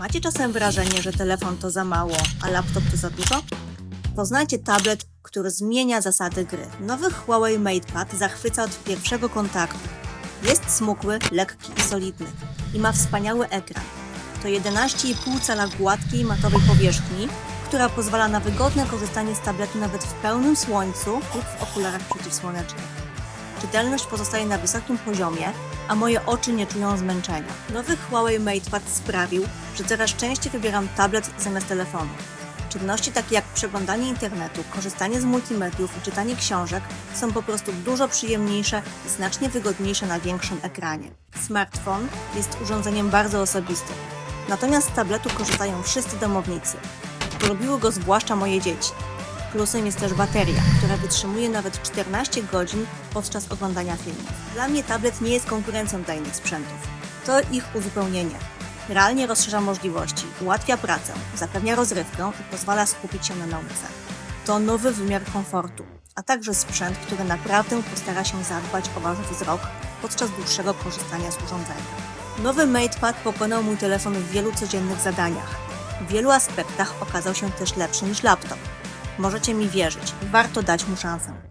Macie czasem wrażenie, że telefon to za mało, a laptop to za dużo? Poznajcie tablet, który zmienia zasady gry. Nowy Huawei MatePad zachwyca od pierwszego kontaktu. Jest smukły, lekki i solidny i ma wspaniały ekran. To 11,5 cala gładkiej matowej powierzchni, która pozwala na wygodne korzystanie z tabletu nawet w pełnym słońcu lub w okularach przeciwsłonecznych. Czytelność pozostaje na wysokim poziomie, a moje oczy nie czują zmęczenia. Nowy Huawei MatePad sprawił, że coraz częściej wybieram tablet zamiast telefonu. Czynności takie jak przeglądanie internetu, korzystanie z multimediów i czytanie książek są po prostu dużo przyjemniejsze i znacznie wygodniejsze na większym ekranie. Smartfon jest urządzeniem bardzo osobistym, natomiast z tabletu korzystają wszyscy domownicy. Polubiły go zwłaszcza moje dzieci. Plusem jest też bateria, która wytrzymuje nawet 14 godzin podczas oglądania filmów. Dla mnie tablet nie jest konkurencją dla innych sprzętów. To ich uzupełnienie. Realnie rozszerza możliwości, ułatwia pracę, zapewnia rozrywkę i pozwala skupić się na nauce. To nowy wymiar komfortu, a także sprzęt, który naprawdę postara się zadbać o Wasz wzrok podczas dłuższego korzystania z urządzenia. Nowy MatePad pokonał mój telefon w wielu codziennych zadaniach. W wielu aspektach okazał się też lepszy niż laptop. Możecie mi wierzyć, warto dać mu szansę.